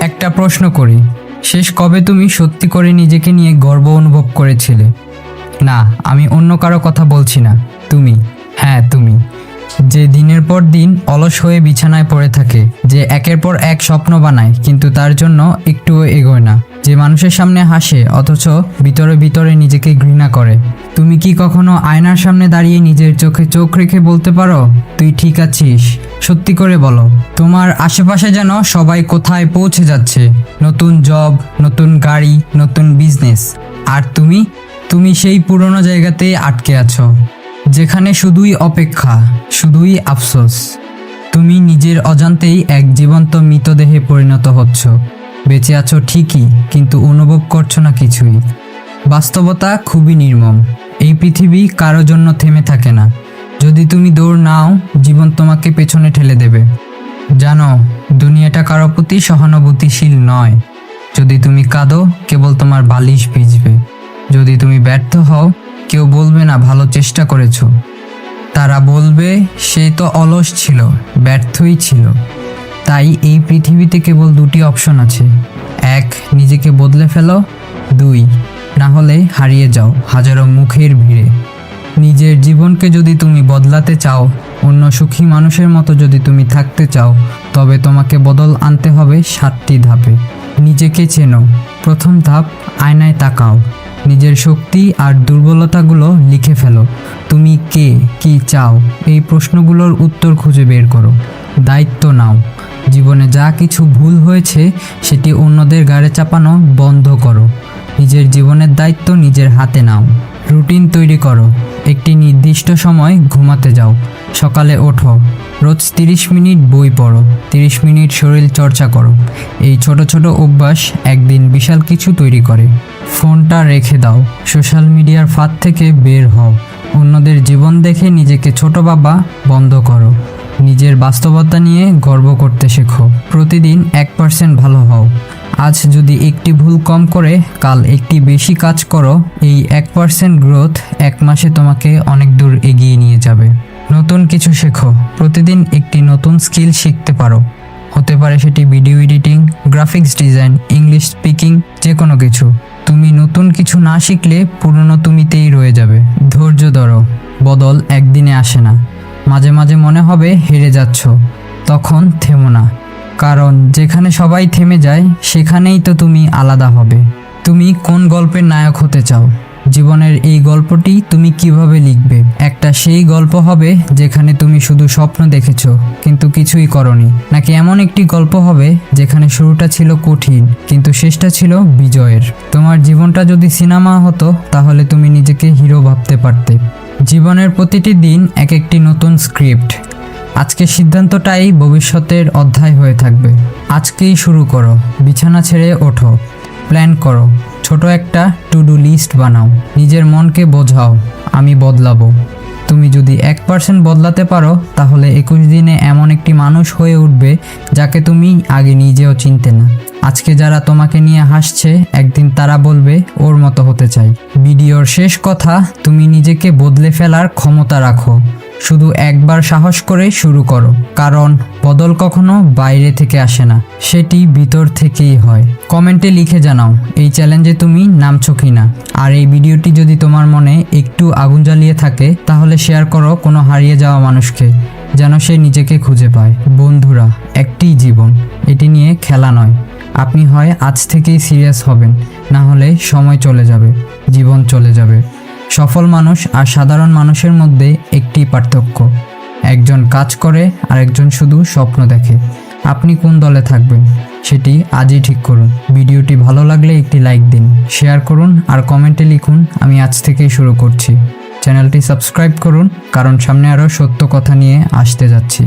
একটা প্রশ্ন করি, শেষ কবে তুমি সত্যি করে নিজেকে নিয়ে গর্ব অনুভব করেছিলে? না, আমি অন্য কারও কথা বলছি না। তুমি? হ্যাঁ তুমি। যে দিনের পর দিন অলস হয়ে বিছানায় পড়ে থাকে, যে একের পর এক স্বপ্ন বানায়, কিন্তু তার জন্য একটুও এগোয় না। যে মানুষের সামনে হাসে, অথচ ভিতরে ভিতরে নিজেকে ঘৃণা করে। তুমি কি কখনো আয়নার সামনে দাঁড়িয়ে নিজের চোখে চোখ রেখে বলতে পারো, তুই ঠিক আছিস সত্যি করে বলো। তোমার আশেপাশে যেন সবাই কোথায় পৌঁছে যাচ্ছে। নতুন জব, নতুন গাড়ি, নতুন বিজনেস। আর তুমি? তুমি সেই পুরনো জায়গাতেই আটকে আছো। যেখানে শুধুই অপেক্ষা, শুধুই আফসোস। তুমি নিজের অজান্তেই এক জীবন্ত মৃতদেহে পরিণত হচ্ছ। বেঁচে আছো ঠিকই, কিন্তু অনুভব করছ না কিছুই। বাস্তবতা খুবই নির্মম। এই পৃথিবী কারও জন্য থেমে থাকে না। যদি তুমি দৌড় নাও, জীবন তোমাকে পেছনে ঠেলে দেবে। জানো, দুনিয়াটা কারও প্রতি সহানুভূতিশীল নয়। যদি তুমি কাঁদো, কেবল তোমার বালিশ ভিজবে। যদি তুমি ব্যর্থ হও কেউ বলবে না, ভালো চেষ্টা করেছ। তারা বলবে, সে তো অলস ছিল, ব্যর্থই ছিল। তাই এই পৃথিবীতে কেবল দুটি অপশন আছে। এক, নিজেকে বদলে ফেলো। দুই, না হলে হারিয়ে যাও হাজারো মুখের ভিড়ে। নিজের জীবনকে যদি তুমি বদলাতে চাও, অন্য সুখী মানুষের মতো যদি তুমি থাকতে চাও, তবে তোমাকে বদল আনতে হবে সাতটি ধাপে। নিজেকে চেনো। প্রথম ধাপ, আয়নায় তাকাও। নিজের শক্তি আর দুর্বলতাগুলো লিখে ফেলো। তুমি কে? কি চাও? এই প্রশ্নগুলোর উত্তর খুঁজে বের করো। দায়িত্ব নাও। জীবনে যা কিছু ভুল হয়েছে, সেটি অন্যদের গাড়ে চাপানো বন্ধ করো। নিজের জীবনের দায়িত্ব নিজের হাতে নাও। রুটিন তৈরি করো। একটি নির্দিষ্ট সময় ঘুমাতে যাও। সকালে ওঠো। রোজ তিরিশ মিনিট বই পড়ো। তিরিশ মিনিট শরীর চর্চা করো। এই ছোট ছোট অভ্যাস একদিন বিশাল কিছু তৈরি করে। ফোনটা রেখে দাও। সোশ্যাল মিডিয়ার ফাঁদ থেকে বের হও। অন্যদের জীবন দেখে নিজেকে ছোট বাবা বন্ধ করো। নিজের বাস্তবতা নিয়ে গর্ব করতে শেখো। প্রতিদিন এক পার্সেন্ট ভালো হও। আজ যদি একটি ভুল কম করে, কাল একটি বেশি কাজ করো, এই এক পার্সেন্ট গ্রোথ এক মাসে তোমাকে অনেক দূর এগিয়ে নিয়ে যাবে। নতুন কিছু শেখো, প্রতিদিন একটি নতুন স্কিল শিখতে পারো। হতে পারে সেটি video editing graphics design English speaking যে কোনো কিছু। তুমি নতুন কিছু না শিখলে পুরনো তুমিতেই রয়ে যাবে। ধৈর্য ধরো, বদল একদিনে আসে না। মাঝে মাঝে মনে হবে হেরে যাচ্ছ, তখন থেমো না। কারণ যেখানে সবাই থেমে যায়, সেখানেই তো তুমি আলাদা হবে। তুমি কোন গল্পের নায়ক হতে চাও? জীবনের এই গল্পটি তুমি কীভাবে লিখবে? একটা সেই গল্প হবে যেখানে তুমি শুধু স্বপ্ন দেখেছ, কিন্তু কিছুই করনি। নাকি এমন একটি গল্প হবে যেখানে শুরুটা ছিল কঠিন, কিন্তু শেষটা ছিল বিজয়ের। তোমার জীবনটা যদি সিনেমা হতো, তাহলে তুমি নিজেকে হিরো ভাবতে পারতে। জীবনের প্রতিটি দিন এক একটি নতুন স্ক্রিপ্ট। আজকের সিদ্ধান্তটাই ভবিষ্যতের অধ্যায় হয়ে থাকবে। আজকেই শুরু করো। বিছানা ছেড়ে ওঠো। প্ল্যান করো। ছোট একটা টু ডু লিস্ট বানাও। নিজের মনকে বোঝাও। আমি বদলাবো। তুমি যদি এক পার্সেন্ট বদলাতে পারো, তাহলে একুশ দিনে এমন একটি মানুষ হয়ে উঠবে যাকে তুমি আগে নিজেও চিনতে না। আজকে যারা তোমাকে নিয়ে হাসছে, একদিন তারা বলবে, ওর মতো হতে চাই। ভিডিওর শেষ কথা, তুমি নিজেকে বদলে ফেলার ক্ষমতা রাখো। শুধু একবার সাহস করে শুরু করো, কারণ বদল কখনো বাইরে থেকে আসে না, সেটি ভিতর থেকেই হয়। কমেন্টে লিখে জানাও, এই চ্যালেঞ্জে তুমি নামছো কি না আর এই ভিডিওটি যদি তোমার মনে একটু আগুন জ্বালিয়ে থাকে, তাহলে শেয়ার করো কোনো হারিয়ে যাওয়া মানুষকে, যেন সে নিজেকে খুঁজে পায়। বন্ধুরা, একটি জীবন, এটি নিয়ে খেলা নয়। আপনি হয় আজ থেকেই সিরিয়াস হবেন, না হলে সময় চলে যাবে, জীবন চলে যাবে। সফল মানুষ আর সাধারণ মানুষের মধ্যে একটি পার্থক্য। একজন কাজ করে আর একজন শুধু স্বপ্ন দেখে। আপনি কোন দলে থাকবেন? সেটি আজই ঠিক করুন। ভিডিওটি ভালো লাগলে একটি লাইক দিন, শেয়ার করুন আর কমেন্টে লিখুন, আমি আজ থেকেই শুরু করছি। চ্যানেলটি সাবস্ক্রাইব করুন, কারণ সামনে আরও সত্য কথা নিয়ে আসতে যাচ্ছি।